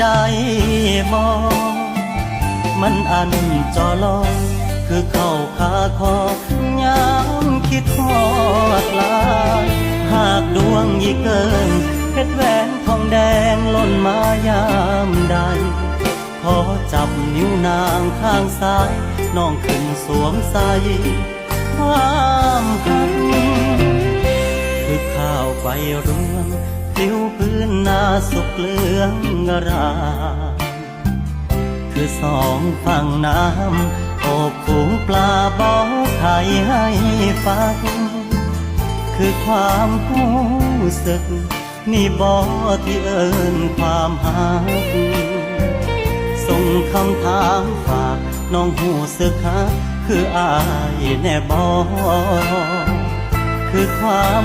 ได้บ่มันอันจอลอคือเข้าคาคอยามคิดฮอดลาหากดวงยี่เกินเพชรแหวนทองแดงล่นมายามใด ขอจับนิ้วนางข้างซ้ายน้องขึ้นสวมใส่ความหักคือข้าวใบรวง ผิวพื้นนาสุกเหลืองรามคือสองฝั่งน้ำโอบฝูงปลาบอกไข่ให้ฟัง คือความรู้สึก นี่บอที่เอินความหักส่งคำถามฝากน้องหูสึกฮักคืออายแน่บอคือความ